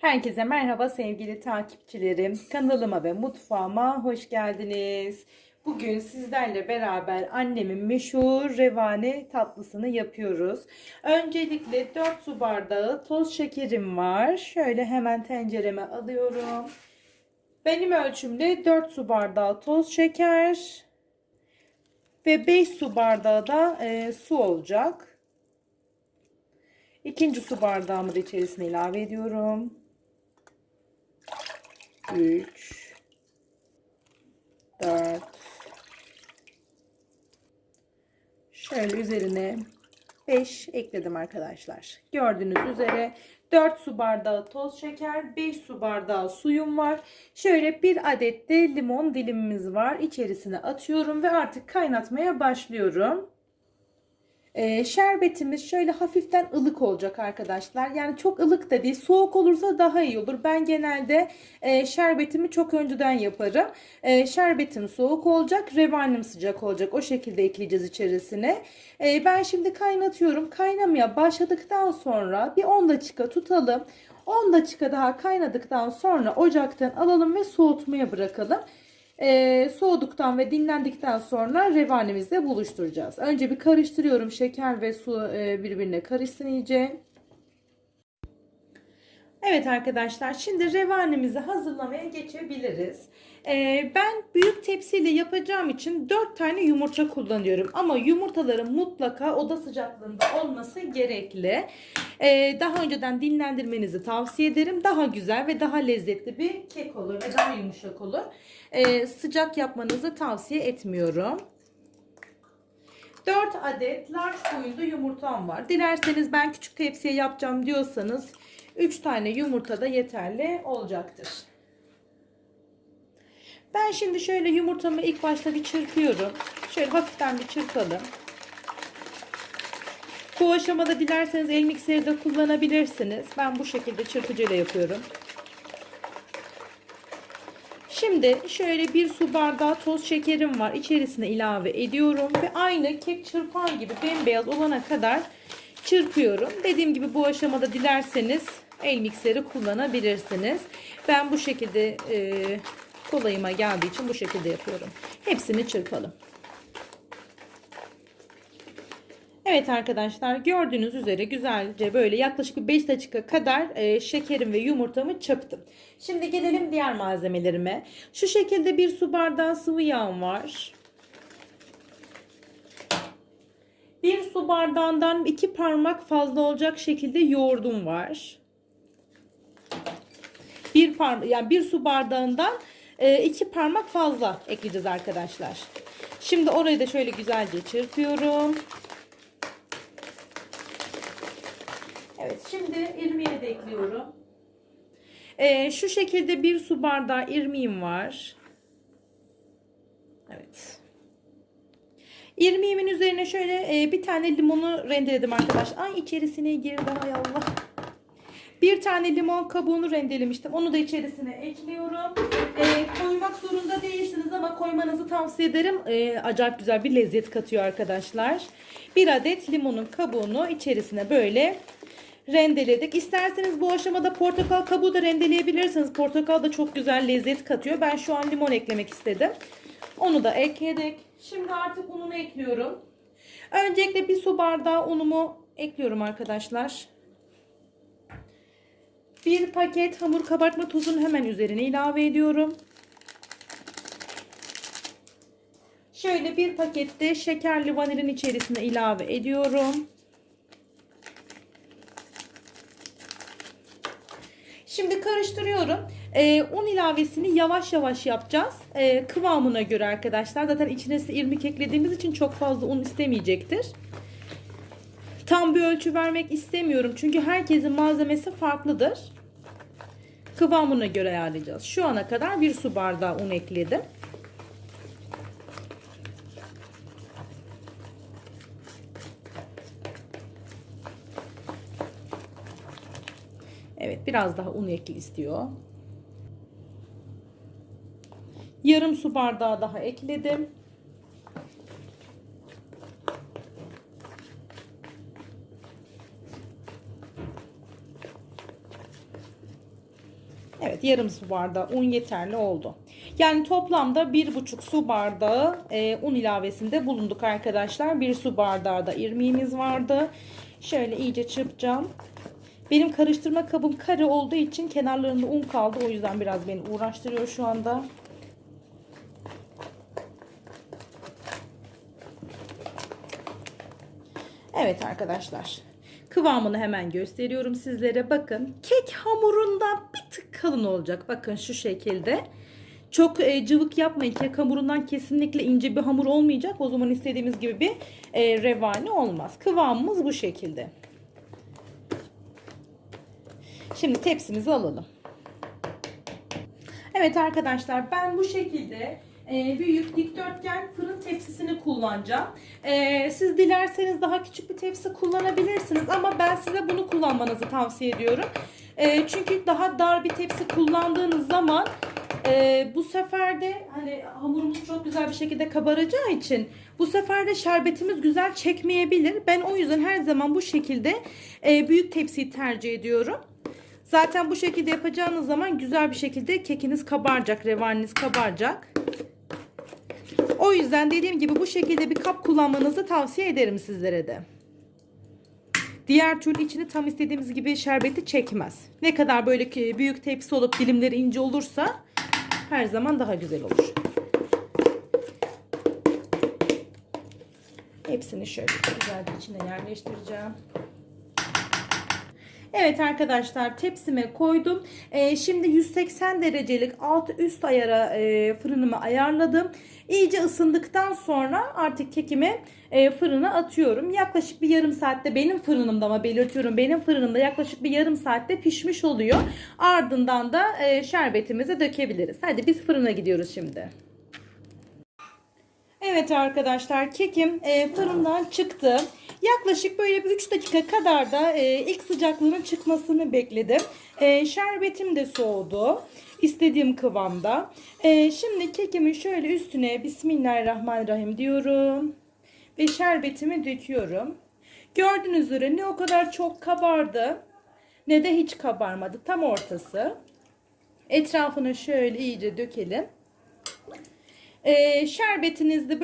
Herkese merhaba sevgili takipçilerim. Kanalıma ve mutfağıma hoş geldiniz. Bugün sizlerle beraber annemin meşhur revane tatlısını yapıyoruz. Öncelikle 4 su bardağı toz şekerim var. Şöyle hemen tencereme alıyorum. Benim ölçümde 4 su bardağı toz şeker ve 5 su bardağı da e, su olacak. İkinci su bardağımı da içerisine ilave ediyorum. 3 4 Şöyle üzerine 5 ekledim arkadaşlar. Gördüğünüz üzere 4 su bardağı toz şeker, 5 su bardağı suyum var. Şöyle bir adet de limon dilimimiz var. İçerisine atıyorum ve artık kaynatmaya başlıyorum. Ee, şerbetimiz şöyle hafiften ılık olacak arkadaşlar. Yani çok ılık da değil. Soğuk olursa daha iyi olur. Ben genelde e, şerbetimi çok önceden yaparım. E, şerbetim soğuk olacak. Revanim sıcak olacak. O şekilde ekleyeceğiz içerisine. E, ben şimdi kaynatıyorum. Kaynamaya başladıktan sonra bir 10 dakika tutalım. 10 dakika daha kaynadıktan sonra ocaktan alalım ve soğutmaya bırakalım. Ee, soğuduktan ve dinlendikten sonra revanemizle buluşturacağız. Önce bir karıştırıyorum. Şeker ve su e, birbirine karışsın iyice. Evet arkadaşlar şimdi revanemizi hazırlamaya geçebiliriz. Ee, ben büyük tepsiyle yapacağım için 4 tane yumurta kullanıyorum. Ama yumurtaların mutlaka oda sıcaklığında olması gerekli. Ee, daha önceden dinlendirmenizi tavsiye ederim. Daha güzel ve daha lezzetli bir kek olur ve daha yumuşak olur. Ee, sıcak yapmanızı tavsiye etmiyorum. 4 adet large boyunda yumurtam var. Dilerseniz ben küçük tepsiye yapacağım diyorsanız 3 tane yumurta da yeterli olacaktır. Ben şimdi şöyle yumurtamı ilk başta bir çırpıyorum. Şöyle hafiften bir çırpalım. Bu aşamada dilerseniz el mikseri de kullanabilirsiniz. Ben bu şekilde çırpıcıyla yapıyorum. Şimdi şöyle bir su bardağı toz şekerim var. İçerisine ilave ediyorum ve aynı kek çırpan gibi bembeyaz olana kadar çırpıyorum. Dediğim gibi bu aşamada dilerseniz el mikseri kullanabilirsiniz. Ben bu şekilde e, kolayıma geldiği için bu şekilde yapıyorum. Hepsini çırpalım. Evet arkadaşlar gördüğünüz üzere güzelce böyle yaklaşık 5 dakika kadar e, şekerim ve yumurtamı çırptım. Şimdi gelelim diğer malzemelerime. Şu şekilde bir su bardağı sıvı yağım var. Bir su bardağından iki parmak fazla olacak şekilde yoğurdum var. Bir par yani bir su bardağından e, iki parmak fazla ekleyeceğiz arkadaşlar. Şimdi orayı da şöyle güzelce çırpıyorum. Evet şimdi irmiği de ekliyorum. Ee, şu şekilde bir su bardağı irmiğim var. Evet. İrmiğimin üzerine şöyle e, bir tane limonu rendeledim arkadaşlar. Ay içerisine girdi hay Allah. Bir tane limon kabuğunu rendelemiştim. Onu da içerisine ekliyorum. E, koymak zorunda değilsiniz ama koymanızı tavsiye ederim. E, acayip güzel bir lezzet katıyor arkadaşlar. Bir adet limonun kabuğunu içerisine böyle rendeledik. İsterseniz bu aşamada portakal kabuğu da rendeleyebilirsiniz. Portakal da çok güzel lezzet katıyor. Ben şu an limon eklemek istedim. Onu da ekledik. Şimdi artık ununu ekliyorum. Öncelikle bir su bardağı unumu ekliyorum arkadaşlar. Bir paket hamur kabartma tozunu hemen üzerine ilave ediyorum. Şöyle bir pakette şekerli vanilin içerisine ilave ediyorum. Şimdi karıştırıyorum. Ee, un ilavesini yavaş yavaş yapacağız. Ee, kıvamına göre arkadaşlar. Zaten içine irmik eklediğimiz için çok fazla un istemeyecektir. Tam bir ölçü vermek istemiyorum. Çünkü herkesin malzemesi farklıdır. Kıvamına göre ayarlayacağız. Şu ana kadar bir su bardağı un ekledim. Evet biraz daha un ekli istiyor. Yarım su bardağı daha ekledim. Evet yarım su bardağı un yeterli oldu. Yani toplamda bir buçuk su bardağı e, un ilavesinde bulunduk arkadaşlar. Bir su bardağı da irmiğimiz vardı. Şöyle iyice çırpacağım. Benim karıştırma kabım kare olduğu için kenarlarında un kaldı. O yüzden biraz beni uğraştırıyor şu anda. Evet arkadaşlar. Kıvamını hemen gösteriyorum sizlere. Bakın kek hamurundan bir tık kalın olacak. Bakın şu şekilde. Çok e, cıvık yapmayın. Kek hamurundan kesinlikle ince bir hamur olmayacak. O zaman istediğimiz gibi bir e, revani olmaz. Kıvamımız bu şekilde. Şimdi tepsimizi alalım. Evet arkadaşlar ben bu şekilde e, büyük dikdörtgen fırın tepsisini kullanacağım. E, siz dilerseniz daha küçük bir tepsi kullanabilirsiniz ama ben size bunu kullanmanızı tavsiye ediyorum. E, çünkü daha dar bir tepsi kullandığınız zaman e, bu sefer de hani hamurumuz çok güzel bir şekilde kabaracağı için bu sefer de şerbetimiz güzel çekmeyebilir. Ben o yüzden her zaman bu şekilde e, büyük tepsiyi tercih ediyorum. Zaten bu şekilde yapacağınız zaman güzel bir şekilde kekiniz kabaracak, revaniniz kabaracak. O yüzden dediğim gibi bu şekilde bir kap kullanmanızı tavsiye ederim sizlere de. Diğer türlü içini tam istediğimiz gibi şerbeti çekmez. Ne kadar böyle ki büyük tepsi olup dilimleri ince olursa her zaman daha güzel olur. Hepsini şöyle güzel bir içine yerleştireceğim. Evet arkadaşlar tepsime koydum. Ee, şimdi 180 derecelik alt üst ayara e, fırınımı ayarladım. İyice ısındıktan sonra artık kekimi e, fırına atıyorum. Yaklaşık bir yarım saatte benim fırınımda ama belirtiyorum benim fırınımda yaklaşık bir yarım saatte pişmiş oluyor. Ardından da e, şerbetimizi dökebiliriz. Hadi biz fırına gidiyoruz şimdi. Evet arkadaşlar kekim e, fırından çıktı. Yaklaşık böyle bir 3 dakika kadar da e, ilk sıcaklığının çıkmasını bekledim. E, şerbetim de soğudu. İstediğim kıvamda. E, şimdi kekimin şöyle üstüne Bismillahirrahmanirrahim diyorum. Ve şerbetimi döküyorum. Gördüğünüz üzere ne o kadar çok kabardı ne de hiç kabarmadı. Tam ortası. Etrafını şöyle iyice dökelim. Ee, şerbetinizi de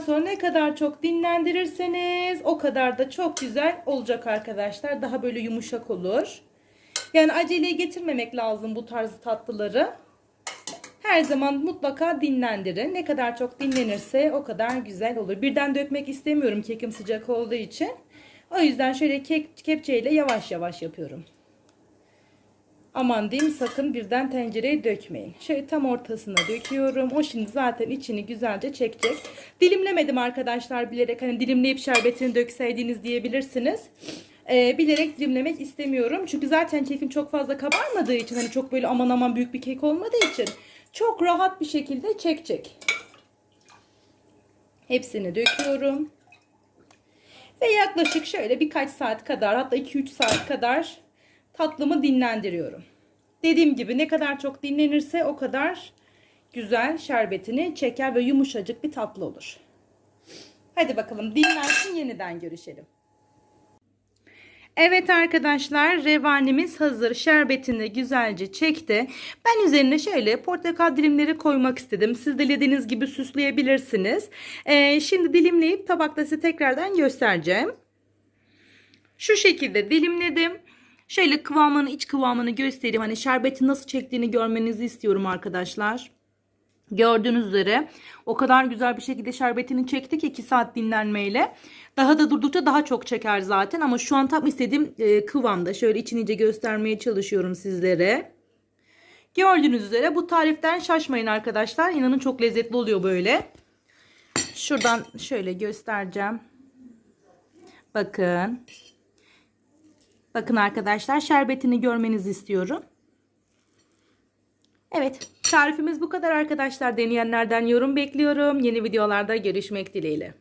sonra ne kadar çok dinlendirirseniz o kadar da çok güzel olacak arkadaşlar. Daha böyle yumuşak olur. Yani aceleye getirmemek lazım bu tarz tatlıları. Her zaman mutlaka dinlendirin. Ne kadar çok dinlenirse o kadar güzel olur. Birden dökmek istemiyorum kekim sıcak olduğu için. O yüzden şöyle kek, kepçeyle yavaş yavaş yapıyorum. Aman diyeyim sakın birden tencereye dökmeyin. Şöyle tam ortasına döküyorum. O şimdi zaten içini güzelce çekecek. Dilimlemedim arkadaşlar bilerek. Hani dilimleyip şerbetini dökseydiniz diyebilirsiniz. Ee, bilerek dilimlemek istemiyorum. Çünkü zaten kekim çok fazla kabarmadığı için hani çok böyle aman aman büyük bir kek olmadığı için çok rahat bir şekilde çekecek. Hepsini döküyorum. Ve yaklaşık şöyle birkaç saat kadar hatta 2-3 saat kadar tatlımı dinlendiriyorum. Dediğim gibi ne kadar çok dinlenirse o kadar güzel şerbetini çeker ve yumuşacık bir tatlı olur. Hadi bakalım dinlensin yeniden görüşelim. Evet arkadaşlar revanimiz hazır. Şerbetini güzelce çekti. Ben üzerine şöyle portakal dilimleri koymak istedim. Siz dilediğiniz gibi süsleyebilirsiniz. Ee, şimdi dilimleyip tabakta size tekrardan göstereceğim. Şu şekilde dilimledim. Şöyle kıvamını iç kıvamını göstereyim. Hani şerbeti nasıl çektiğini görmenizi istiyorum arkadaşlar. Gördüğünüz üzere o kadar güzel bir şekilde şerbetini çekti ki 2 saat dinlenmeyle. Daha da durdukça daha çok çeker zaten ama şu an tam istediğim e, kıvamda. Şöyle içini iyice göstermeye çalışıyorum sizlere. Gördüğünüz üzere bu tariften şaşmayın arkadaşlar. İnanın çok lezzetli oluyor böyle. Şuradan şöyle göstereceğim. Bakın. Bakın arkadaşlar şerbetini görmenizi istiyorum. Evet tarifimiz bu kadar arkadaşlar. Deneyenlerden yorum bekliyorum. Yeni videolarda görüşmek dileğiyle.